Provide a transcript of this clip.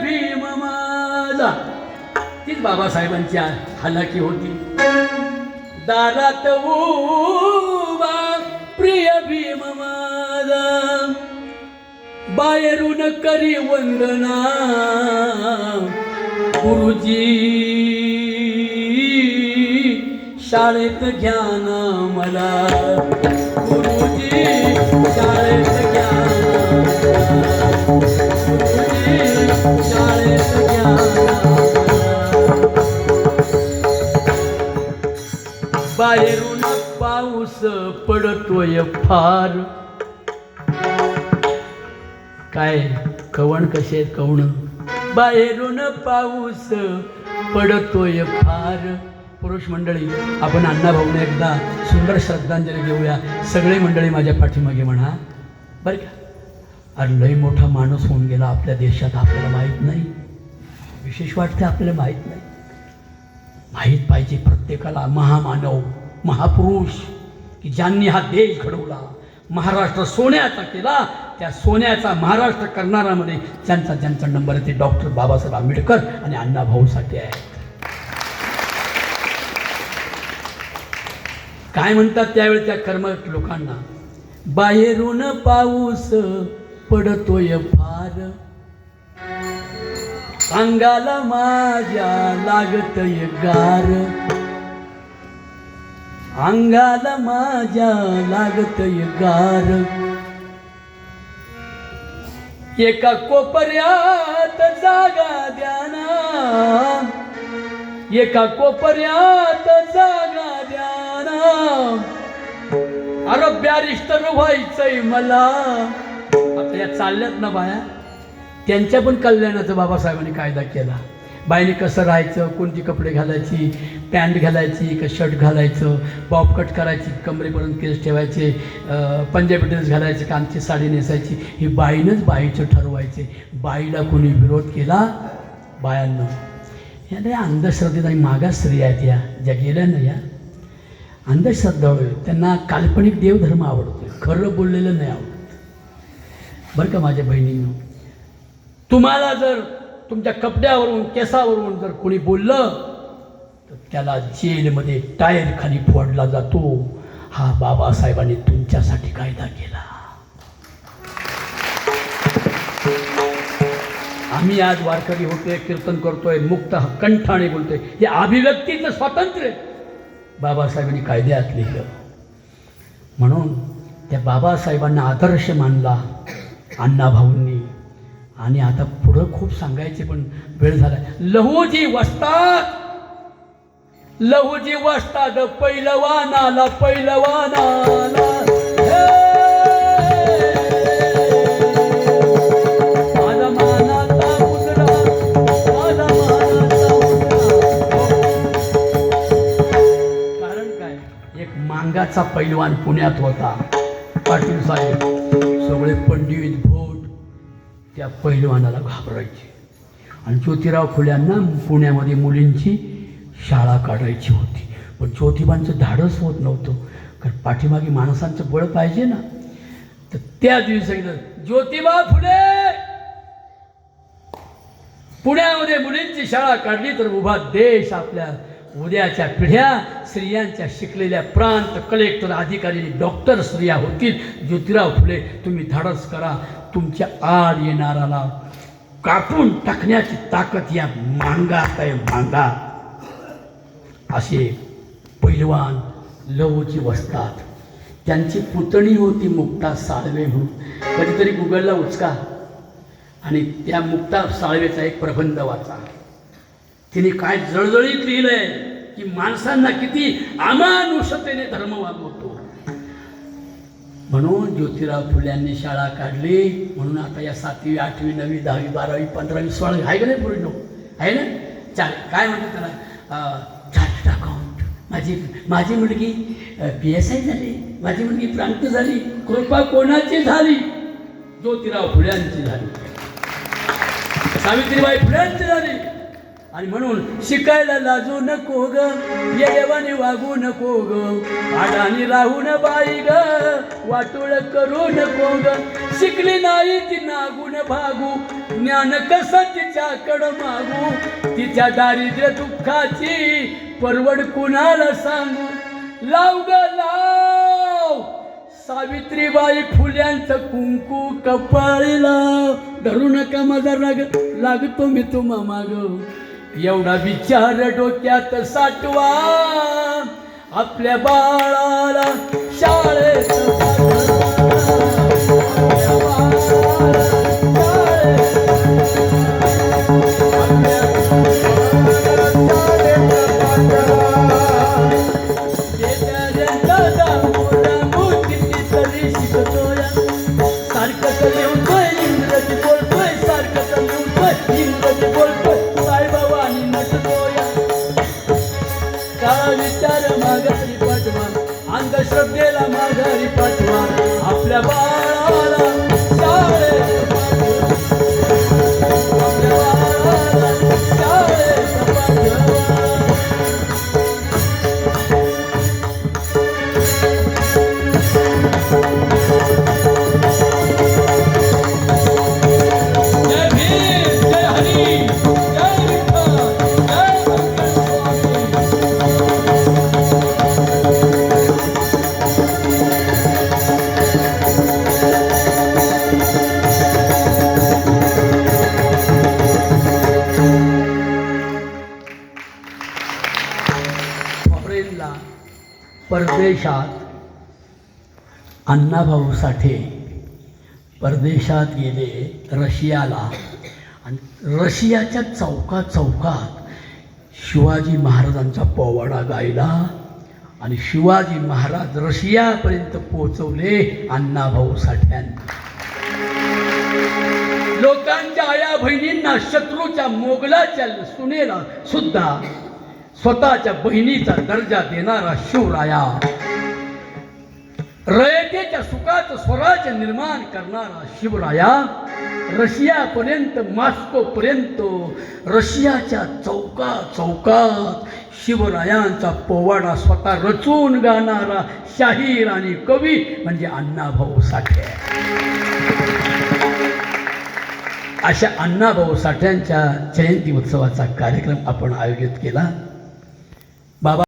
भीम माझा. तीच बाबासाहेबांची हालाकी होती. दारात उभा प्रिय भीम माझा. बाहेरून करी वंदना. गुरुजी शाळेत ज्ञान मला. गुरुजी शाळेत पडतोय फार. काय कवण कसे आहेत कवण? बाहेरून पाऊस पडतोय फार. पुरुष मंडळी आपण अण्णाभाऊने एकदा सुंदर श्रद्धांजली घेऊया सगळे मंडळी माझ्या पाठीमागे म्हणा. बरं का? अरे लई मोठा माणूस होऊन गेला आपल्या देशात आपल्याला माहीत नाही. विशेष वाटते आपल्याला माहीत नाही. माहीत पाहिजे प्रत्येकाला महामानव महापुरुष. की ज्यांनी हा देश घडवला महाराष्ट्र सोन्याचा केला त्या सोन्याचा महाराष्ट्र करणाऱ्यामध्ये ज्यांचा ज्यांचा नंबर आहे ते डॉक्टर बाबासाहेब आंबेडकर आणि अण्णाभाऊ साठे आहे काय म्हणतात त्यावेळी त्या कर्मठ लोकांना? बाहेरून पाऊस पडतोय फार. अंगाला माझ्या लागतय गार. अंगाला माझ्या लागत गार. एका कोपऱ्यात जागा द्याना. एका कोपऱ्यात जागा द्याना. अरे बॅरिस्टर व्हायचंय मला. आता या चालल्यात ना बाया. त्यांच्या पण कल्याणाचा बाबासाहेबांनी कायदा केला. बाईने कसं राहायचं कोणती कपडे घालायची पॅन्ट घालायची का शर्ट घालायचं बॉब कट करायची कमरेपर्यंत केस ठेवायचे पंजाबी ड्रेस घालायचे कांची साडी नेसायची ही बाईनंच बाईचं ठरवायचे. बाईला कोणी विरोध केला? बायांना. या नाही अंधश्रद्धेत आणि मागास स्त्रिया आहेत या ज्या गेल्या ना या. अंधश्रद्धा त्यांना काल्पनिक देवधर्म आवडतो खरं बोललेलं नाही आवडत. बरं का माझ्या बहिणींनो? तुम्हाला जर तुमच्या कपड्यावरून केसावरून जर कोणी बोललं तर त्याला जेलमध्ये टायर खाली फोडला जातो. हा बाबासाहेबांनी तुमच्यासाठी कायदा केला. आम्ही आज वारकरी होतोय कीर्तन करतोय मुक्त कंठाने बोलतोय. हे अभिव्यक्तीचं स्वातंत्र्य बाबासाहेबांनी कायद्यात लिहिलं. म्हणून त्या बाबासाहेबांना आदर्श मानला अण्णाभाऊंनी. आणि आता पुढं खूप सांगायचे पण वेळ झाला लहूजी वसतात लहूजी वस्तात पैलवानाला पैलवानाला. हे! माझा कारण काय? एक मांगाचा पैलवान पुण्यात होता. पाटील साहेब सगळे पंडित भोर त्या पैलवानाला घाबरायचे. आणि ज्योतिराव फुल्यांना पुण्यामध्ये मुलींची शाळा काढायची होती. पण ज्योतिबांचं धाडस होत नव्हतं. कारण पाठीमागे माणसांचं बळ पाहिजे ना. तर त्या दिवशी सांगितलं ज्योतिबा फुले! पुण्यामध्ये मुलींची शाळा काढली तर उभा देश आपल्या उद्याच्या पिढ्या स्त्रियांच्या शिकलेल्या प्रांत कलेक्टर अधिकारी डॉक्टर स्त्रिया होतील. ज्योतिराव फुले तुम्ही धाडस करा. तुमच्या आड येणाराला कापून टाकण्याची ताकद या मांगात आहे मांगा? असे पैलवान लवची वसतात त्यांची पुतणी होती मुक्ता साळवे म्हणून. कधीतरी गुगलला उचका आणि त्या मुक्ता साळवेचा एक प्रबंध वाचा. तिने काय जळजळीत लिहिलंय की माणसांना किती अमानुषतेने धर्म वागवतो. म्हणून ज्योतिराव फुल्यांनी शाळा काढली. म्हणून आता या सातवी आठवी नववी दहावी बारावी पंधरावी सोळावी आहे का नाही पुढे नो आहे ना? चालेल काय म्हणतात त्याला? Chartered account. माझी माझी मुलगी पी एस आय झाली. माझी मुलगी प्रांत झाली. कृपा कोणाची झाली? ज्योतिराव फुल्यांची झाली. सावित्रीबाई फुल्यांची झाली. आणि म्हणून शिकायला लाजू नको ग. येवाने वागू नको ग. लावू न बाई ग. वाटोळ करू नको ग. शिकली नाही ती नागू भागू. ज्ञान कसं तिच्याकडं मागू? तिच्या दारिद्र्य दुःखाची परवड कुणाला सांगू? लाव ग लाव. सावित्रीबाई फुल्यांचं कुंकू कपाळीला धरू नका माझा राग. लागतो मी तुम्हा माग. एवढा विचार डोक्यात साठवा. आपल्या बाळाला शाळेत परदेशात अण्णाभाऊ साठे परदेशात गेले रशियाला. आणि रशियाच्या चौकात चौकात शिवाजी महाराजांचा पोवाडा गायला आणि शिवाजी महाराज रशियापर्यंत पोहोचवले अण्णाभाऊ साठ्यांना लोकांच्या आया बहिणींना शत्रूच्या मोगलाच्या सुनेला सुद्धा स्वतःच्या बहिणीचा दर्जा देणारा शिवराया. रयतेच्या सुखाचं स्वराज्य निर्माण करणारा शिवराया रशियापर्यंत मॉस्कोपर्यंत रशियाच्या चौका चौकात शिवरायांचा पोवाडा स्वतः रचून गाणारा शाहीर आणि कवी म्हणजे अण्णाभाऊ साठे. अशा अण्णाभाऊ साठ्यांच्या जयंती उत्सवाचा कार्यक्रम आपण आयोजित केला.